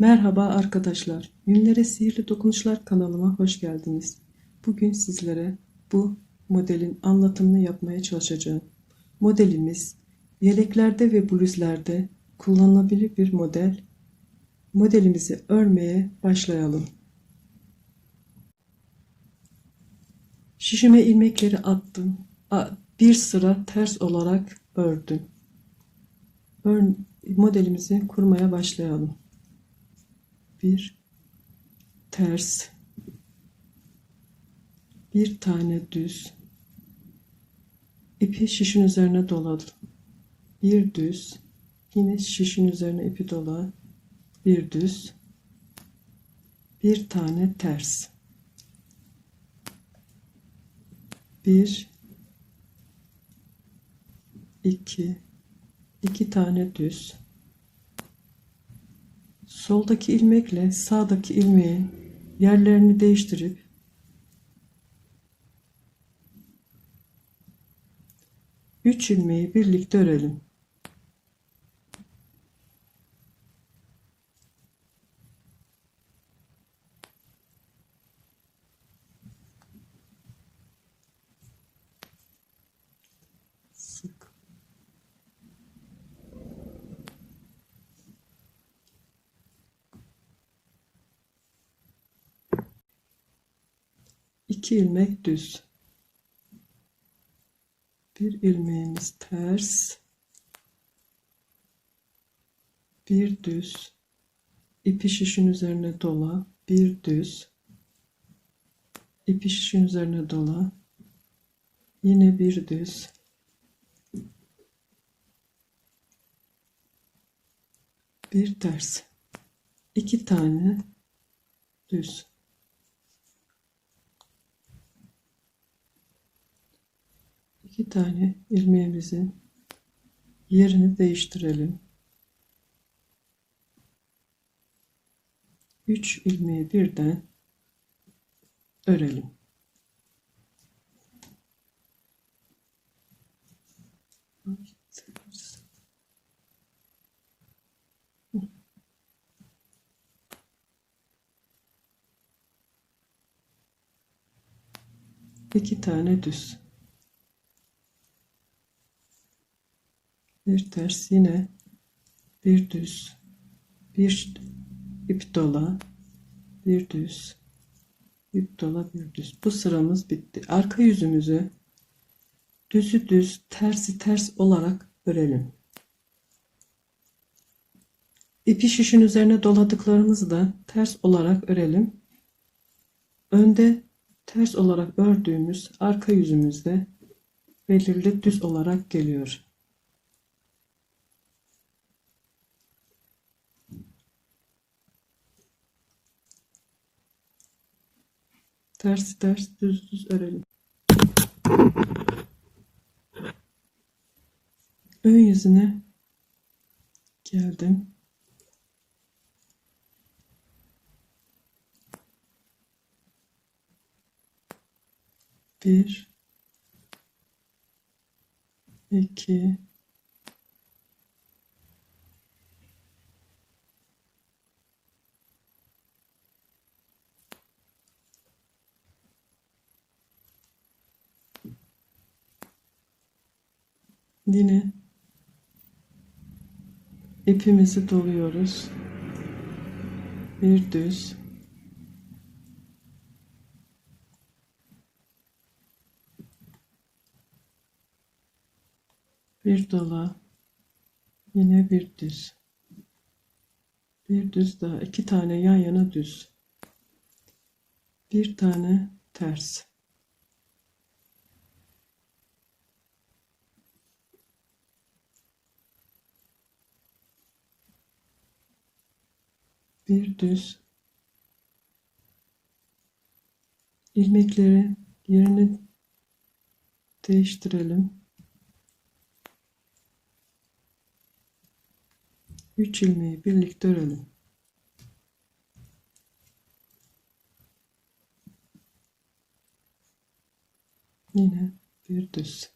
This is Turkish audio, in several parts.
Merhaba arkadaşlar. Yünlere Sihirli Dokunuşlar kanalıma hoş geldiniz. Bugün sizlere bu modelin anlatımını yapmaya çalışacağım. Modelimiz yeleklerde ve bluzlerde kullanılabilir bir model. Modelimizi örmeye başlayalım. Şişime ilmekleri attım. Bir sıra ters olarak ördüm. Ör- modelimizi kurmaya başlayalım bir ters bir tane düz. İpi şişin üzerine doladım bir düz yine şişin üzerine ipi dola bir düz bir tane ters. Bir iki iki tane düz soldaki ilmekle sağdaki ilmeğin yerlerini değiştirip üç ilmeği birlikte örelim. 2 ilmek düz. Bir ilmeğimiz ters. Bir düz. İpi şişin üzerine dola. Bir düz. İpi şişin üzerine dola. Yine bir düz. Bir ters. iki tane düz. İki tane ilmeğimizin yerini değiştirelim. Üç ilmeği birden örelim. İki tane düz. Bir ters yine bir düz bir ip dola bir düz ip dola bir düz. Bu sıramız bitti. Arka yüzümüzü düzü düz tersi ters olarak örelim ipi şişin üzerine doladıklarımızı da ters olarak örelim. Önde ters olarak ördüğümüz arka yüzümüzde belirli düz olarak geliyor Ters ters düz düz örelim. Ön yüzüne geldim. Bir, iki, Yine ipimizi doluyoruz. Bir düz. Bir dola. Yine bir düz. Bir düz daha. iki tane yan yana düz. Bir tane ters. Bir düz ilmekleri yerini değiştirelim. 3 ilmeği birlikte örelim. Yine bir düz.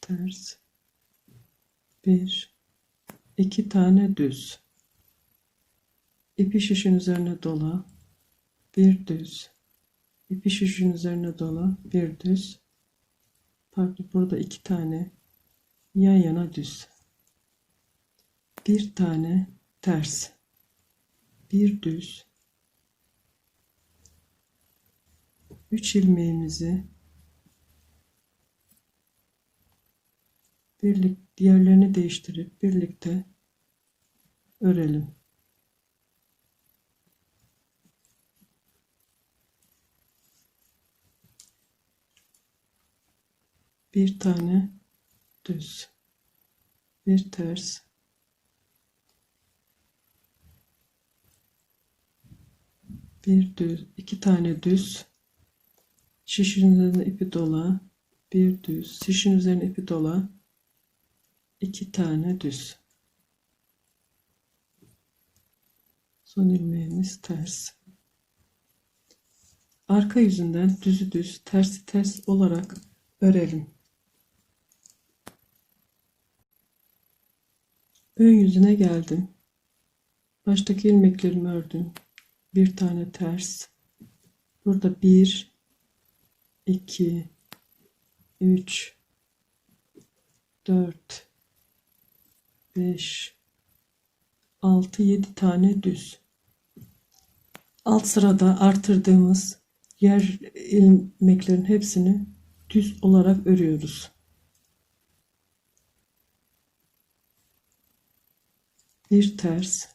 Ters. Bir iki tane düz. İpi şişin üzerine dola. Bir düz. İpi şişin üzerine dola. Bir düz. Pardon burada iki tane yan yana düz. Bir tane ters. Bir düz. Üç ilmeğimizi birlik diğerlerini değiştirip birlikte örelim. Bir tane düz. Bir ters. Bir düz, iki tane düz. Şişin üzerine ipi dola. Bir düz. Şişin üzerine ipi dola. İki tane düz. Son ilmeğimiz ters. Arka yüzünden düzü düz, tersi ters olarak örelim. Ön yüzüne geldim. Baştaki ilmeklerimi ördüm. Bir tane ters. Burada bir, iki, üç, dört, beş, altı, yedi tane düz. Alt sırada artırdığımız yer ilmeklerin hepsini düz olarak örüyoruz. Bir ters.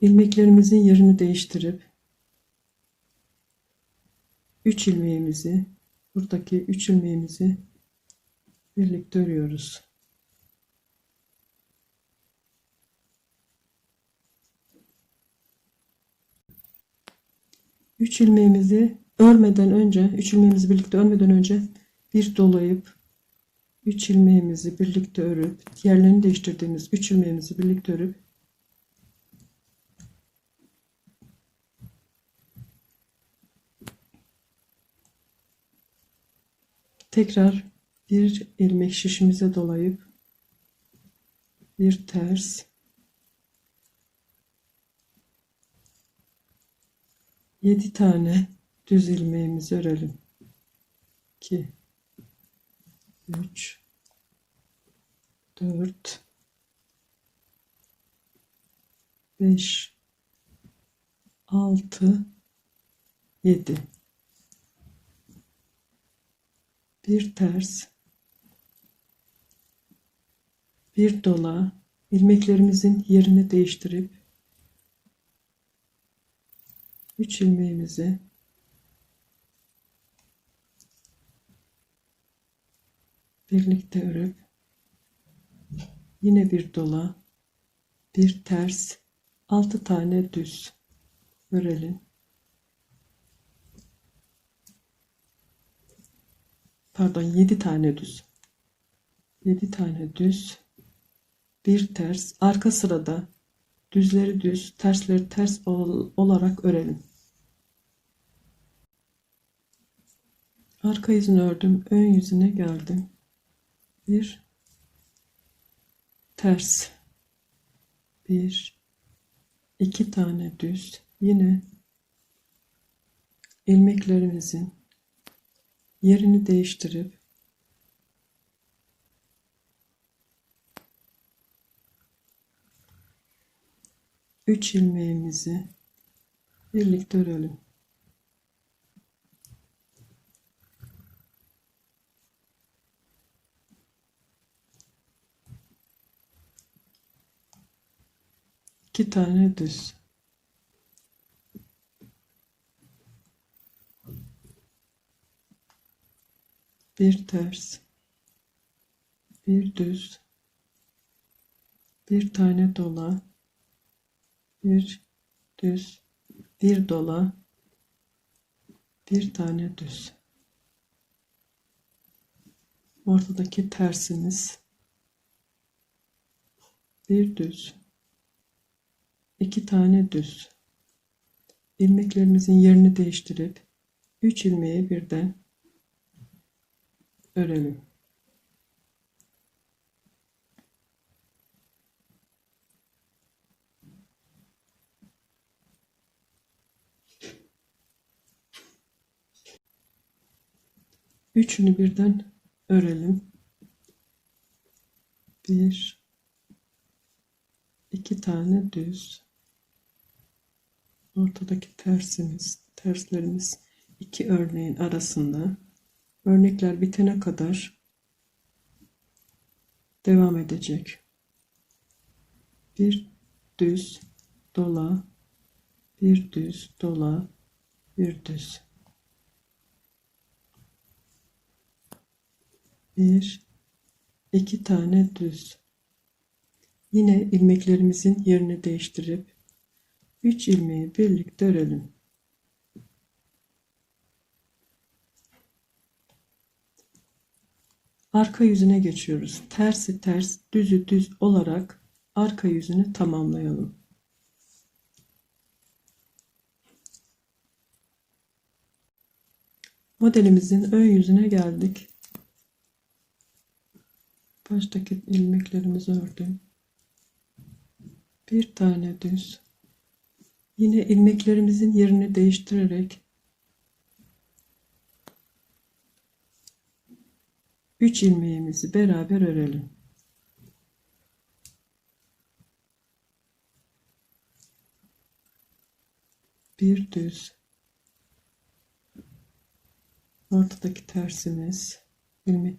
ilmeklerimizin yerini değiştirip 3 ilmeğimizi buradaki 3 ilmeğimizi birlikte örüyoruz. Üç ilmeğimizi örmeden önce, üç ilmeğimizi birlikte örmeden önce bir dolayıp 3 ilmeğimizi birlikte örüp diğerlerini değiştirdiğimiz 3 ilmeğimizi birlikte örüp tekrar bir ilmek şişimize dolayıp bir ters yedi tane düz ilmeğimizi örelim. 2 3 4 5 6 7 bir ters bir dola ilmeklerimizin yerini değiştirip 3 ilmeğimizi birlikte örüp yine bir dola bir ters 6 tane düz örelim. Pardon 7 tane düz. 7 tane düz bir ters. Arka sırada düzleri düz tersleri ters ol- olarak örelim arka yüzünü ördüm ön yüzüne geldim. Bir. Ters. Bir. İki tane düz. Yine ilmeklerimizin yerini değiştirip üç ilmeğimizi birlikte örelim. İki tane düz. Bir ters. Bir düz. Bir tane dola. Bir düz. Bir dola. Bir tane düz. Ortadaki tersimiz. Bir düz 2 tane düz. İlmeklerimizin yerini değiştirip 3 ilmeği birden örelim. Üçünü birden örelim. Bir, iki tane düz. Ortadaki tersimiz, terslerimiz iki örneğin arasında. Örnekler bitene kadar devam edecek. Bir düz dola, bir düz dola, bir düz. Bir, iki tane düz. Yine ilmeklerimizin yerini değiştirip 3 ilmeği birlikte örelim. Arka yüzüne geçiyoruz. Tersi ters, düzü düz olarak arka yüzünü tamamlayalım. Modelimizin ön yüzüne geldik. Baştaki ilmeklerimizi ördüm. Bir tane düz. Yine ilmeklerimizin yerini değiştirerek 3 ilmeğimizi beraber örelim. Bir düz. Ortadaki tersimiz. ilmek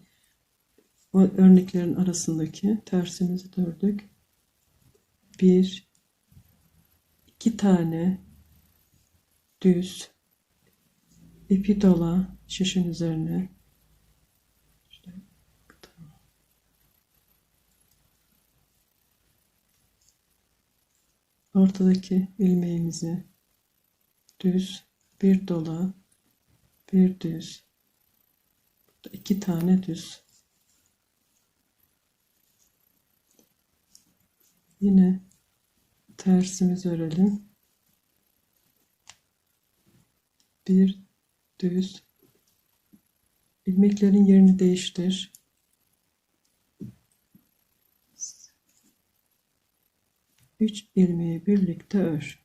örneklerin arasındaki tersimizi ördük. Bir, iki tane düz ipi dola şişin üzerine. Ortadaki ilmeğimizi düz bir dola bir düz. İki tane düz. Yine tersimiz örelim. Bir düz. İlmeklerin yerini değiştir. Üç ilmeği birlikte ör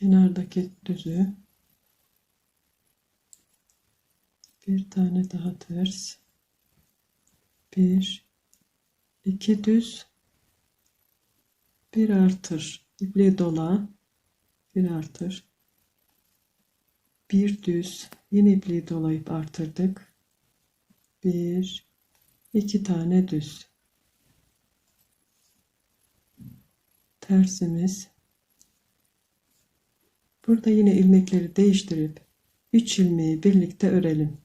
kenardaki düzü. Bir tane daha ters. Bir. İki düz. Bir artır. İpliği dola. Bir artır. Bir düz. Yine ipliği dolayıp artırdık. Bir. İki tane düz. Tersimiz Burada yine ilmekleri değiştirip 3 ilmeği birlikte örelim.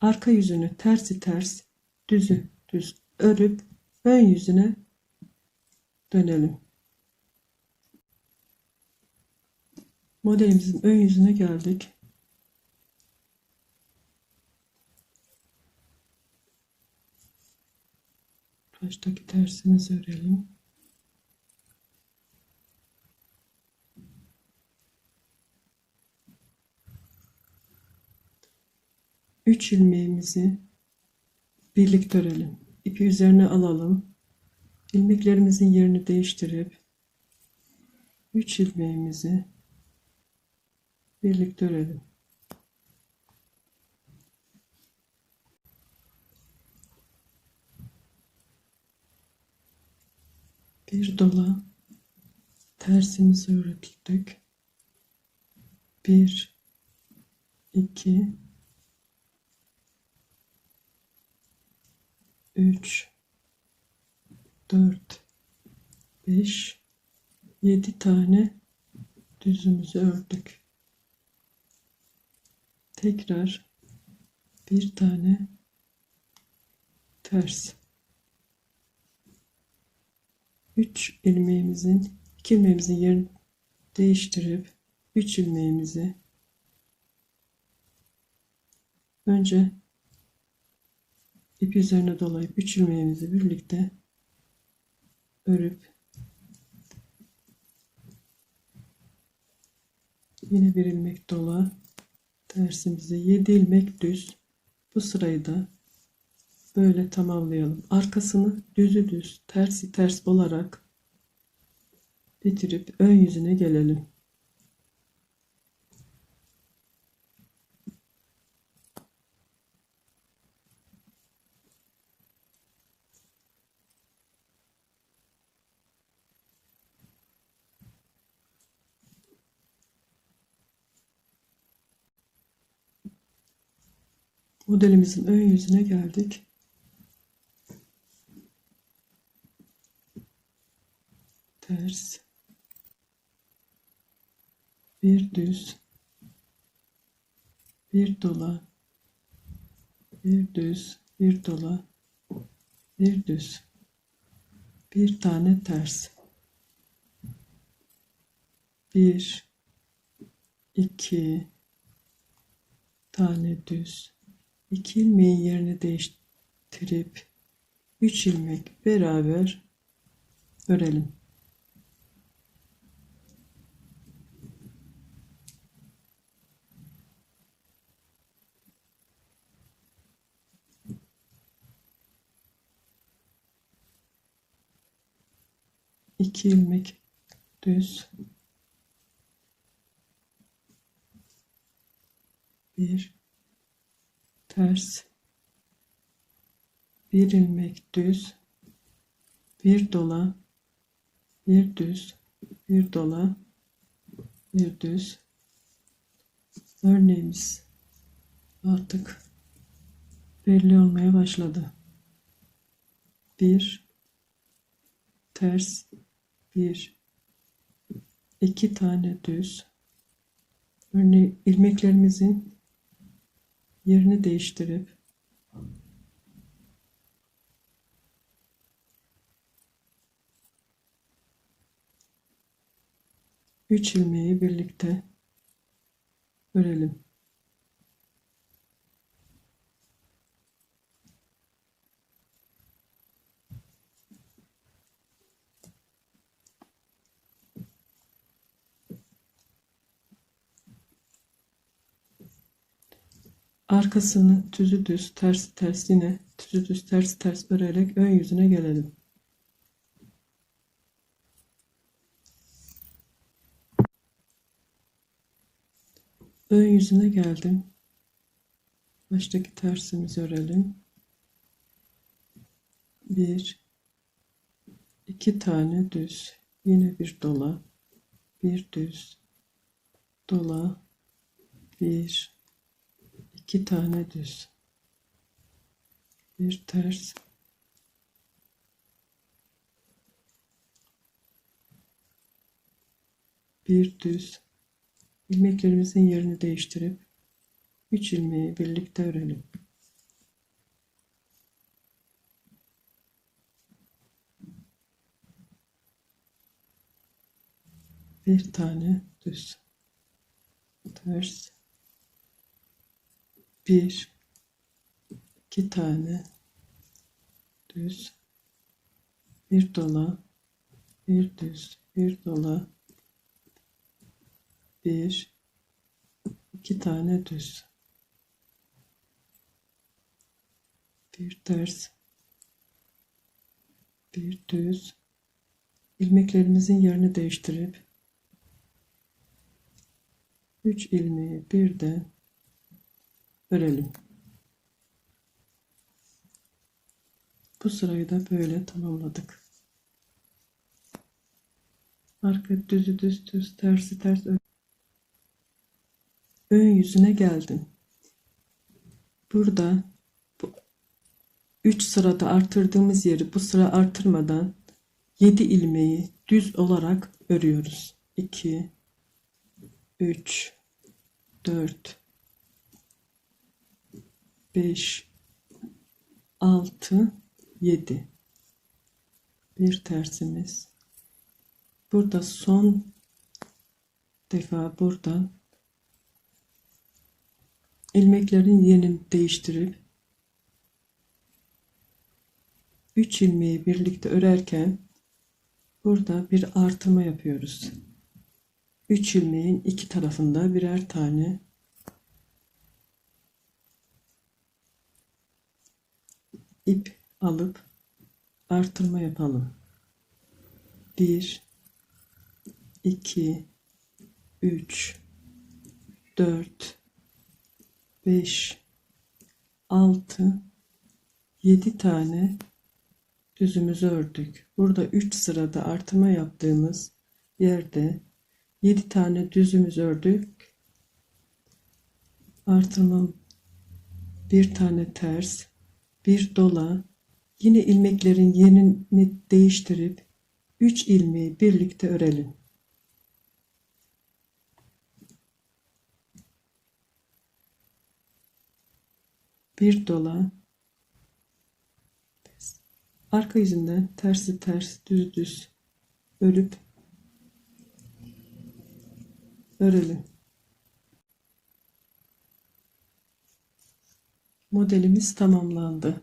Arka yüzünü tersi ters, düzü düz örüp ön yüzüne dönelim. Modelimizin ön yüzüne geldik. Baştaki tersimizi örelim. 3 ilmeğimizi birlikte örelim. İpi üzerine alalım. İlmeklerimizin yerini değiştirip 3 ilmeğimizi birlikte örelim. Bir dola tersimizi ördük. Bir, iki, 3 4 5 7 tane düzümüzü ördük. Tekrar bir tane ters. 3 ilmeğimizin 2 ilmeğimizin yerini değiştirip 3 ilmeğimizi önce ip üzerine dolayıp 3 ilmeğimizi birlikte örüp yine bir ilmek dola tersimize 7 ilmek düz bu sırayı da böyle tamamlayalım. Arkasını düzü düz, tersi ters olarak bitirip ön yüzüne gelelim. Modelimizin ön yüzüne geldik. Ters. Bir düz. Bir dola. Bir düz. Bir dola. Bir düz. Bir tane ters. Bir. iki tane düz. İki ilmeğin yerini değiştirip üç ilmek beraber örelim. İki ilmek düz bir ters. Bir ilmek düz bir dola bir düz bir dola bir düz. Örneğimiz artık belli olmaya başladı. Bir ters bir. İki tane düz. Örneğin ilmeklerimizin yerini değiştirip üç ilmeği birlikte örelim. Arkasını düzü düz, ters ters yine düzü düz, ters ters örerek ön yüzüne gelelim. Ön yüzüne geldim. Baştaki tersimizi örelim. Bir, iki tane düz, yine bir dola, bir düz, dola, bir, iki tane düz. Bir ters. Bir düz. İlmeklerimizin yerini değiştirip 3 ilmeği birlikte örelim. Bir tane düz. Ters bir iki tane düz bir dola bir düz bir dola. Bir iki tane düz. Bir ters bir düz. İlmeklerimizin yerini değiştirip 3 ilmeği birden örelim. Bu sırayı da böyle tamamladık. Arka düzü düz düz tersi ters ön, ön yüzüne geldim. Burada bu 3 sırada artırdığımız yeri bu sıra artırmadan 7 ilmeği düz olarak örüyoruz. 2 3 4 5 6 7 bir tersimiz burada son defa buradan ilmeklerin yerini değiştirip 3 ilmeği birlikte örerken burada bir artırma yapıyoruz. 3 ilmeğin iki tarafında birer tane ip alıp artırma yapalım. 1 2 3 4 5 6 7 tane düzümüzü ördük. Burada 3 sırada artırma yaptığımız yerde 7 tane düzümüz ördük. Artırmam bir tane ters, bir dola, yine ilmeklerin yerini değiştirip 3 ilmeği birlikte örelim. Bir dola, arka yüzünden tersi ters, düz düz örüp örelim. Modelimiz tamamlandı.